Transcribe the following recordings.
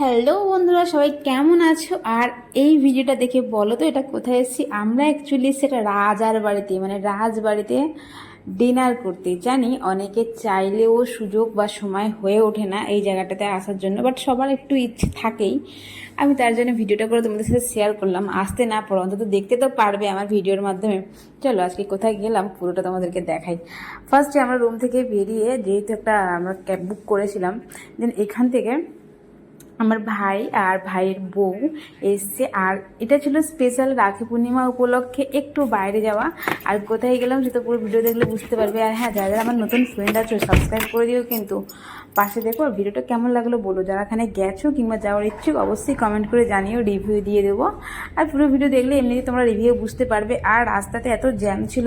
Hello বন্ধুরা, সবাই কেমন আছো? আর এই ভিডিওটা দেখে বলো তো, এটা কোথায় এসেছি? আমরা অ্যাকচুয়ালি সেটা রাজার বাড়িতে মানে রাজবাড়িতে ডিনার করতে। জানি, অনেকে চাইলেও সুযোগ বা সময় হয়ে ওঠে না এই জায়গাটাতে আসার জন্য বাট সবার একটু ইচ্ছে থাকেই। আমি তার জন্য ভিডিওটা করে তোমাদের সাথে শেয়ার করলাম। আসতে না পড়ো অন্তত দেখতে তো পারবে আমার ভিডিওর মাধ্যমে। চলো, আজকে কোথায় গেলাম পুরোটা তোমাদেরকে দেখাই। ফার্স্টে আমরা রুম থেকে বেরিয়ে, যেহেতু একটা আমরা ক্যাব বুক করেছিলাম দেন এখান থেকে আমার ভাই আর ভাইয়ের বউ এসছে। আর এটা ছিল স্পেশাল রাখি পূর্ণিমা উপলক্ষে একটু বাইরে যাওয়া। আর কোথায় গেলাম সেটা পুরো ভিডিও দেখলে বুঝতে পারবে। আর হ্যাঁ যারা আমার নতুন ফ্রেন্ড আছে সাবস্ক্রাইব করে দিও কিন্তু। পাশে দেখো ভিডিওটা কেমন লাগল বলো। যারা এখানে গেছো কিংবা যাওয়ার ইচ্ছুক, অবশ্যই কমেন্ট করে জানিও রিভিউ দিয়ে দেবো। আর পুরো ভিডিও দেখলে এমনিতে তোমরা রিভিউ বুঝতে পারবে। আর রাস্তাতে এত জ্যাম ছিল,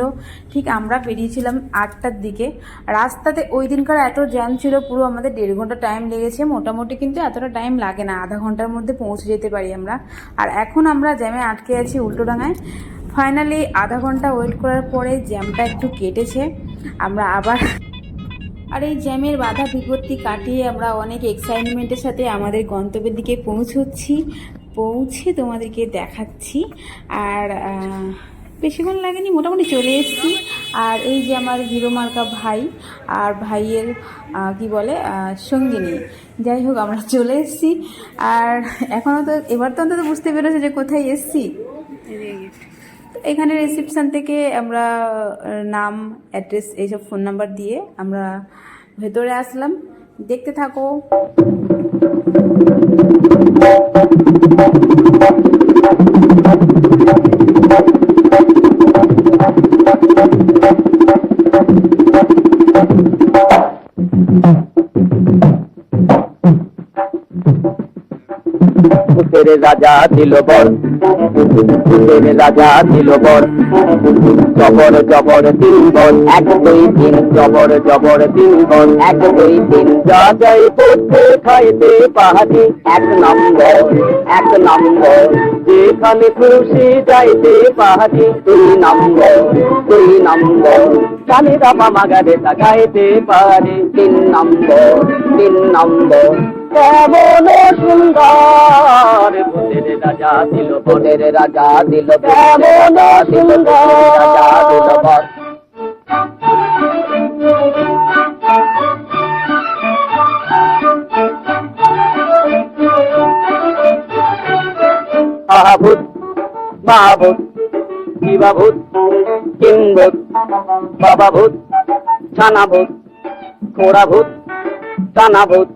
ঠিক আমরা বেরিয়েছিলাম আটটার দিকে। রাস্তাতে ওই দিনকার এত জ্যাম ছিল, পুরো আমাদের দেড় ঘণ্টা টাইম লেগেছে। মোটামুটি কিন্তু এতটা টাইম লাগে না, আধা ঘণ্টার মধ্যে পৌঁছে যেতে পারি আমরা। আর এখন আমরা জ্যামে আটকে আছি উল্টোডাঙায় ফাইনালি আধা ঘণ্টা ওয়েট করার পরে জ্যামটা একটু কেটেছে। আমরা আবার আর এই জ্যামের বাধা বিপত্তি কাটিয়ে আমরা অনেক এক্সাইটমেন্টের সাথে আমাদের গন্তব্যের দিকে পৌঁছচ্ছি, পৌঁছে তোমাদেরকে দেখাচ্ছি। আর বেশিক্ষণ লাগেনি, মোটামুটি চলে এসেছি। আর এই যে আমার হিরো মার্কা ভাই আর ভাইয়ের কি বলে সঙ্গিনী। যাই হোক, আমরা চলে এসেছি। আর এখনও তো, এবার তো অন্তত বুঝতে পেরেছে যে কোথায় এসেছি? এখানে রিসেপশন থেকে আমরা নাম অ্যাড্রেস এইসব ফোন নাম্বার দিয়ে আমরা ভেতরে আসলাম। দেখতে থাকো। ভূতের রাজা দিল বর ভূতের রাজা দিল বর জবর জবর তিন বর এক দুই তিন জবর জবর তিন বর এক দুই তিন যা যাই পড়তে খাইতে পাহাড়ি। এক নম্বর এক নম্বর, যেখানে খুশি যাইতে পাহাড়ি। দুই নম্বর দুই নম্বর কানেরা মামা গাড়ে তাকাইতে পারে। তিন নম্বর তিন নম্বর কেমন সুন্দর। ভূতের রাজা দিল ভূতের রাজা দিল কেমন সুন্দর রাজা দিল বর আহাভূত মাহভূত শিবাভূত কিংভূত বাবাভূত ছানাভূত খোড়াভূত টানাভূত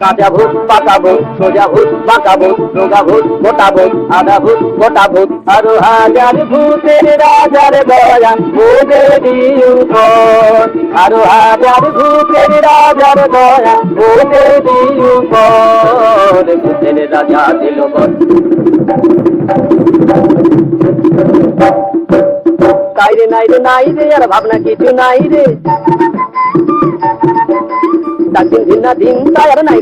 কাঁচা ভূত পাকা ভূত সোজা ভূত বাঁকা ভূত রোগা ভূত মোটা ভূত আধা ভূত গোটা ভূত আরও হাজার ভূতের রাজার দয়ান ভূতের দিউ আরও হাজার ভূতের রাজার দয়ান ভূতের দিউ ভূতের রাজা দিল বল তাই রে নাই রে নাই রে, আর ভাবনা কিছু নাই রে। ডাকদিন দিন না দিন তাই আর নাই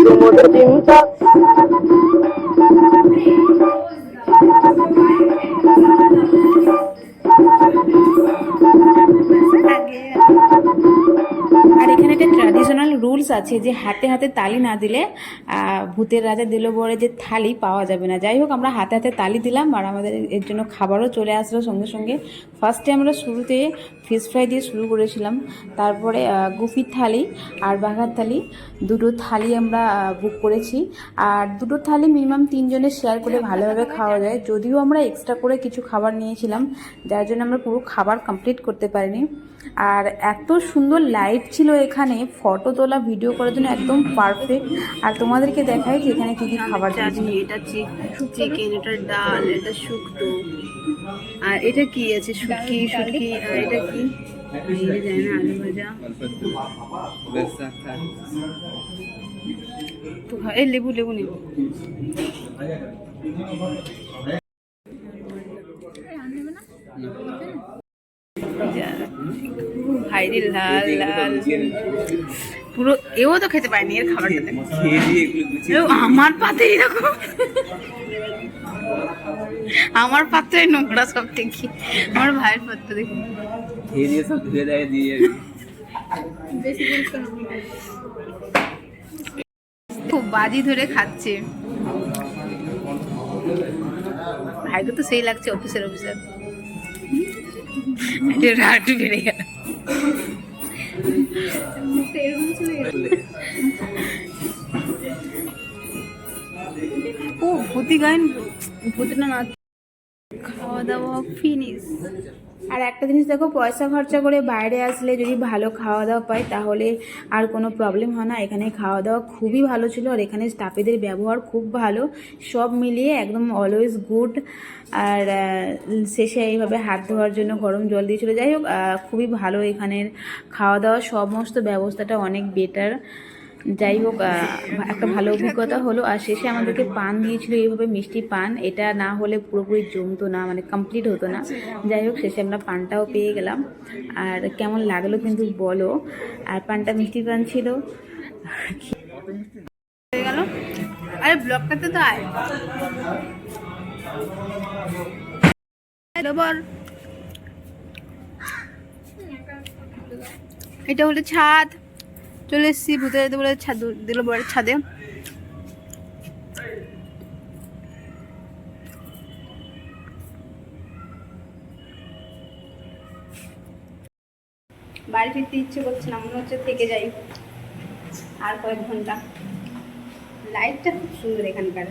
আছে যে হাতে হাতে তালি না দিলে ভূতের রাজা দিল বলে যে থালি পাওয়া যাবে না। যাই হোক, আমরা হাতে হাতে তালি দিলাম আর আমাদের এর জন্য খাবারও চলে আসলো সঙ্গে সঙ্গে। ফার্স্টে আমরা শুরুতে ফিশ ফ্রাই দিয়ে শুরু করেছিলাম, তারপরে গুফির থালি আর বাঘার থালি। দুটো থালি আমরা বুক করেছি। আর দুটো থালি মিনিমাম তিনজনের শেয়ার করে ভালোভাবে খাওয়া যায়। যদিও আমরা এক্সট্রা করে কিছু খাবার নিয়েছিলাম, যার জন্য আমরা পুরো খাবার কমপ্লিট করতে পারিনি। আর এত সুন্দর লাইট ছিল এখানে ফটো তোলা ভিডিও করার জন্য একদম পারফেক্ট আর তোমাদেরকে দেখাই যে এখানে কি কি খাবার চাটনি এটা চিকেন এটা ডাল এটা শুক্তো। আর এটা কি আছে? শুটকি শুটকি আর এটা কি? এটা না আলু ভাজা। তো এই লেবু লেবু নেব ভাইরে লাল লাল। পুরো এও তো খেতে পারেনি এর খাবারটা। আমার পাতে এরকম। আমার পাত্রে নোংরা সব দেখি। আমার ভাইয়ের পাত্র দেখি। খেয়ে দিয়ে সব ধুয়ে দেয় দিয়ে খুব বাজি ধরে খাচ্ছে। ভাইকে তো সেই লাগছে অফিসের অফিসার। রাগ বেড়ে গেল ও ভূতি গায়ন ভূতটা না খাওয়া দাওয়া ফিনিশ আর একটা জিনিস দেখো, পয়সা খরচা করে বাইরে আসলে যদি ভালো খাওয়া দাওয়া পাই, তাহলে আর কোনো প্রবলেম হয় না। এখানে খাওয়া দাওয়া খুবই ভালো ছিল আর এখানে স্টাফেদের ব্যবহার খুব ভালো। সব মিলিয়ে একদম অলওয়েজ গুড আর শেষে এইভাবে হাত ধোয়ার জন্য গরম জল দিয়েছিল যাই হোক খুবই ভালো এখানের খাওয়া দাওয়া সমস্ত ব্যবস্থাটা অনেক বেটার যাই হোক একটা ভালো অভিজ্ঞতা হলো। আর শেষে আমাদেরকে পান দিয়েছিল এইভাবে মিষ্টি পান। এটা না হলে পুরোপুরি জমতো না মানে কমপ্লিট হতো না। যাই হোক, শেষে আমরা পানটাও পেয়ে গেলাম। আর কেমন লাগল কিন্তু বলো। আর পানটা মিষ্টি পান ছিল। হয়ে আরে তো আয়। এটা হলো ছাদ। চলে এসেছি ভূতে যেতে বলে ছাদ দিল বাড়ির ছাদে। বাড়ি ফিরতে ইচ্ছে করছে না, মনে হচ্ছে থেকে যাই। আর কয়েক ঘণ্টা। লাইটটা খুব সুন্দর এখানকার।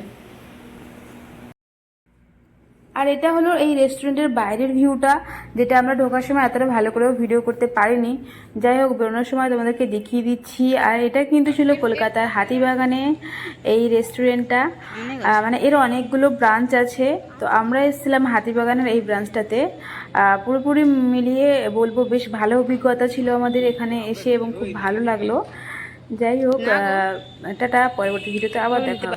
আর এটা হলো এই রেস্টুরেন্টের বাইরের ভিউটা যেটা আমরা ঢোকার সময় এতটা ভালো করেও ভিডিও করতে পারিনি। যাই হোক বেরোনোর সময় তোমাদেরকে দেখিয়ে দিচ্ছি। আর এটা কিন্তু ছিল কলকাতার হাতিবাগানে এই রেস্টুরেন্টটা মানে এর অনেকগুলো ব্রাঞ্চ আছে। তো আমরা এসেছিলাম হাতিবাগানের এই ব্রাঞ্চটাতে পুরোপুরি মিলিয়ে বলব বেশ ভালো অভিজ্ঞতা ছিল আমাদের এখানে এসে এবং খুব ভালো লাগল। যাই হোক টাটা পরবর্তী ভিডিওতে আবার দেখা।